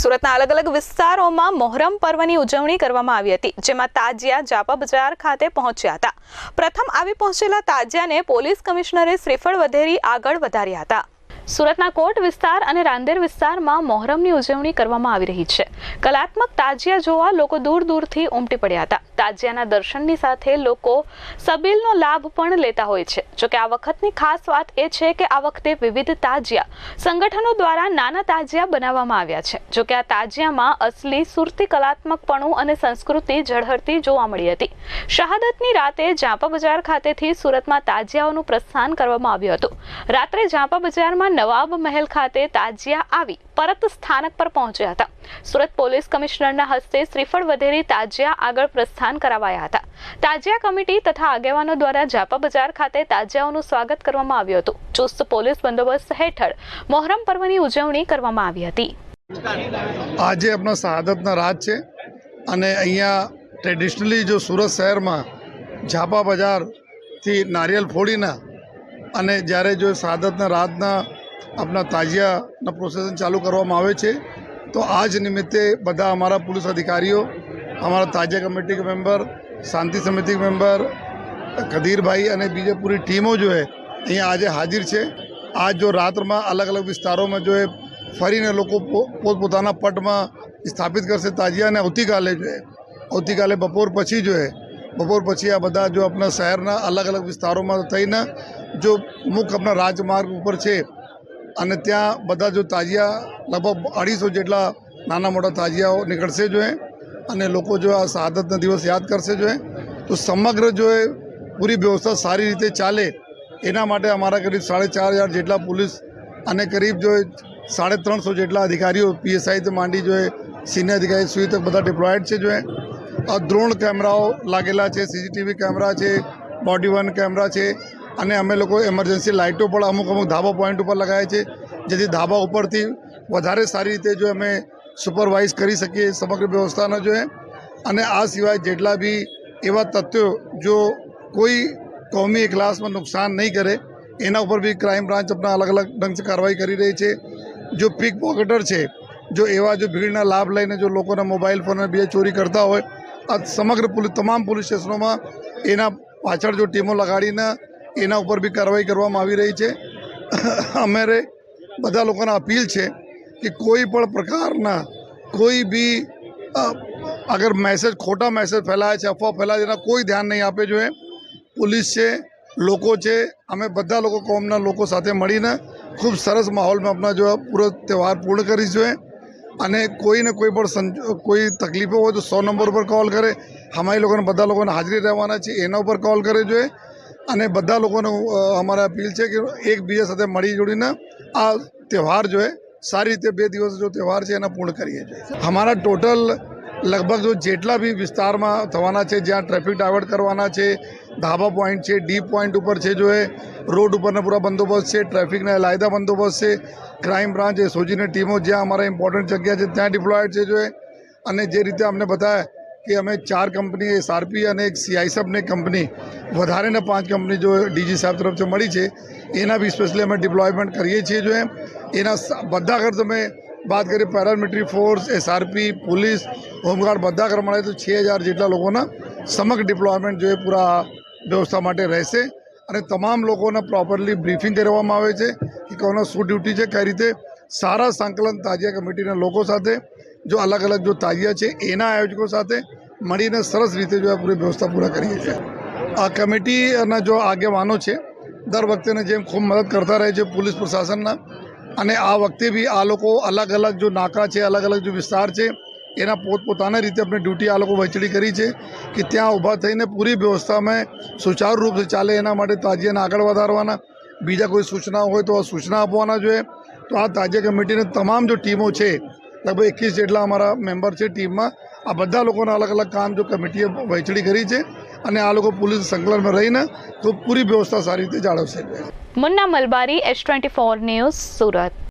સુરતના અલગ અલગ વિસ્તારોમાં મોહરમ પર્વની ઉજવણી કરવામાં આવી હતી, જેમાં તાજિયા જાપા બજાર ખાતે પહોંચ્યા હતા. પ્રથમ આવી પહોંચેલા તાજિયાને પોલીસ કમિશનરે શ્રીફળ વધેરી આગળ વધાર્યા હતા. સુરતના કોટ વિસ્તાર અને રાંદેર વિસ્તારમાં મોહરમની ઉજવણી કરવામાં આવી રહી છે. કલાત્મક તાજિયા જોવા લોકો દૂર દૂરથી ઉમટી પડ્યા હતા. તાજિયાના દર્શનની સાથે લોકો સબીલનો લાભ પણ લેતા હોય છે. જોકે આ વખતની ખાસ વાત એ છે કે આ વખતે વિવિધ તાજિયા સંગઠનો દ્વારા નાના તાજિયા બનાવવામાં આવ્યા છે. જોકે આ તાજિયામાં અસલી સુરતી કલાત્મકપણું અને સંસ્કૃતિ ઝળહળતી જોવા મળી હતી. શહાદતની રાતે જાપા બજાર ખાતેથી સુરતમાં તાજિયાઓનું પ્રસ્થાન કરવામાં આવ્યું હતું. રાત્રે ઝાંપા બજારમાં નવાબ મહેલ ખાતે તાજિયા આવી પરત સ્થાનક પર પહોંચ્યા હતા. સુરત પોલીસ કમિશનરના હસ્તે શ્રીફળ વધેરી તાજિયા આગળ પ્રસ્થાન કરાવાયા હતા. તાજિયા કમિટી તથા આગેવાનો દ્વારા જાપા બજાર ખાતે તાજિયાઓનું સ્વાગત કરવામાં આવ્યું હતું. ચુસ્ત પોલીસ બંદોબસ્ત હેઠળ મોહરમ પર્વની ઉજવણી કરવામાં આવી હતી. આજે આપણો શહાદતના રાત છે અને અહીંયા ટ્રેડિશનલી જો સુરત શહેરમાં ઝાપા બજારથી નારિયેલ ફોડીના અને જ્યારે જો શહાદતના રાતના આપણા તાજિયાના પ્રોસેસન ચાલુ કરવામાં આવે છે. તો આ જ નિમિત્તે બધા અમારા પોલીસ અધિકારીઓ, અમારા તાજિયા કમિટી મેમ્બર, શાંતિ સમિતિ મેમ્બર, કદીરભાઈ અને બીજી પૂરી ટીમો જો અહીંયા આજે હાજર છે. આજ જો રાત્રમાં અલગ અલગ વિસ્તારોમાં જો એ ફરીને લોકો પોતપોતાના પટમાં સ્થાપિત કરશે તાજિયાને આવતીકાલે જો આવતીકાલે બપોર પછી જો બપોર પછી આ બધા જો આપણા શહેરના અલગ અલગ વિસ્તારોમાં થઈને જો મુખ્ય આપણા રાજમાર્ગ ઉપર છે અને ત્યાં બધા જો તાજિયા, લગભગ અઢીસો જેટલા નાના મોટા તાજિયાઓ નીકળશે જોઈએ અને લોકો જો આ શહાદતના દિવસ યાદ કરશે જોઈએ તો સમગ્ર જો એ પૂરી વ્યવસ્થા સારી રીતે ચાલે, એના માટે અમારા કરીબ સાડે ચાર હજાર જેટલા પોલીસ અને કરીબ જો સાડે ત્રણસો જેટલા અધિકારીઓ પીએસઆઈથી માંડી જો સિનિયર અધિકારી સુધી તક બધા ડિપ્લોયડ છે જો આ દ્રોણ કેમેરાઓ લાગેલા છે, સીસીટીવી કેમેરા છે બોડી વન કેમેરા છે અને અમે લોકો એમરજન્સી લાઇટો પણ અમુક અમુક ધાબા પોઈન્ટ ઉપર લગાવે છે. જેથી ધાબા ઉપરથી વધારે સારી રીતે જો અમે સુપરવાઇઝ કરી શકીએ સમગ્ર વ્યવસ્થાને જો એ અને આ સિવાય જેટલા બી એવા તથ્યો જો કોઈ કોમી ક્લાસમાં નુકસાન નહીં કરે, એના ઉપર બી ક્રાઇમ બ્રાન્ચ આપણા અલગ અલગ ઢંગથી કાર્યવાહી કરી રહી છે. જો પીક પોકેટર છે, જો એવા જો ભીડના લાભ લઈને જો લોકોના મોબાઈલ ફોન બીજા ચોરી કરતા હોય, આ સમગ્ર પોલીસ તમામ પોલીસ સ્ટેશનોમાં એના પાછળ જો ટીમો લગાડીને એના ઉપર બી કાર્યવાહી કરવામાં આવી રહી છે. અમારે બધા લોકોને અપીલ છે કે કોઈ પણ પ્રકારના કોઈ બી અગર મેસેજ ખોટા મેસેજ ફેલાય છે, અફવા ફેલાય છે, એના કોઈ ધ્યાન નહીં આપે જોઈએ. પોલીસ છે, લોકો છે, અમે બધા લોકો કોમના લોકો સાથે મળીને ખૂબ સરસ માહોલમાં આપણા જો પૂરો તહેવાર પૂર્ણ કરી જોઈએ. અને કોઈને કોઈ પણ કોઈ તકલીફો હોય તો સો નંબર ઉપર કોલ કરે. અમારી લોકોને બધા લોકોને હાજરી રહેવાના છે, એના ઉપર કોલ કરે જોઈએ. અને બધા લોકોને અમારા અપીલ છે કે એકબીજા સાથે મળી જોડીને આ તહેવાર જો સારી રીતે બે દિવસ જો તહેવાર છે એને પૂર્ણ કરીએ છીએ. અમારા ટોટલ લગભગ જો જેટલા બી વિસ્તારમાં થવાના છે, જ્યાં ટ્રાફિક ડાયવર્ટ કરવાના છે, ધાબા પોઈન્ટ છે ડીપ પોઈન્ટ ઉપર છે જો રોડ ઉપરના પૂરા બંદોબસ્ત છે, ટ્રાફિકના લાયદા બંદોબસ્ત છે, ક્રાઇમ બ્રાન્ચ, એસઓજીની ટીમો જ્યાં અમારા ઇમ્પોર્ટન્ટ જગ્યા છે, ત્યાં ડિપ્લોયડ છે જો અને જે રીતે અમને બતાવ્યા કે અમે ચાર કંપની એસઆરપી અને એક સીઆઈસએફની કંપની, વધારેને પાંચ કંપની જો ડીજી સાહેબ તરફથી મળી છે, એના બી સ્પેશિયલી અમે ડિપ્લોયમેન્ટ કરીએ છીએ જો એમ. એના બધા અગર તમે વાત કરીએ paramilitary force SRP police home guard બધા અગર મળે તો છ હજાર જેટલા લોકોના સમગ્ર ડિપ્લોયમેન્ટ જો એ પૂરા વ્યવસ્થા માટે રહેશે. અને તમામ લોકોને પ્રોપરલી બ્રીફિંગ કરવામાં આવે છે કે કોનો શું ડ્યુટી છે, કઈ રીતે સારા સંકલન તાજિયા કમિટીના લોકો સાથે જો અલગ અલગ જો તાજિયા છે, એના આયોજકો સાથે મળીને સરસ રીતે જો આ પૂરી વ્યવસ્થા પૂરા કરીએ છીએ. આ કમિટીના જો આગેવાનો છે, દર વખતેને જેમ ખૂબ મદદ કરતા રહે છે પોલીસ પ્રશાસનના, અને આ વખતે બી આ લોકો અલગ અલગ જો નાકા છે, અલગ અલગ જો વિસ્તાર છે, એના પોતપોતાના રીતે આપણે ડ્યુટી આ લોકો વહેંચણી કરી છે કે ત્યાં ઊભા થઈને પૂરી વ્યવસ્થામાં સુચારુ રૂપે ચાલે એના માટે તાજિયાને આગળ વધારવાના. બીજા કોઈ સૂચના હોય તો આ સૂચના આપવાના જોઈએ. તો આ તાજિયા કમિટીની તમામ જો ટીમો છે લગભગ એકવીસ જેટલા અમારા મેમ્બર છે ટીમમાં આ બધા લોકોના અલગ અલગ કામ જો કમિટીએ વહેંચણી કરી છે અને આ લોકો પોલીસ સંકલનમાં રહીને તો પૂરી વ્યવસ્થા સારી રીતે જાળવશે. Munna Malabari S twenty four news Surat.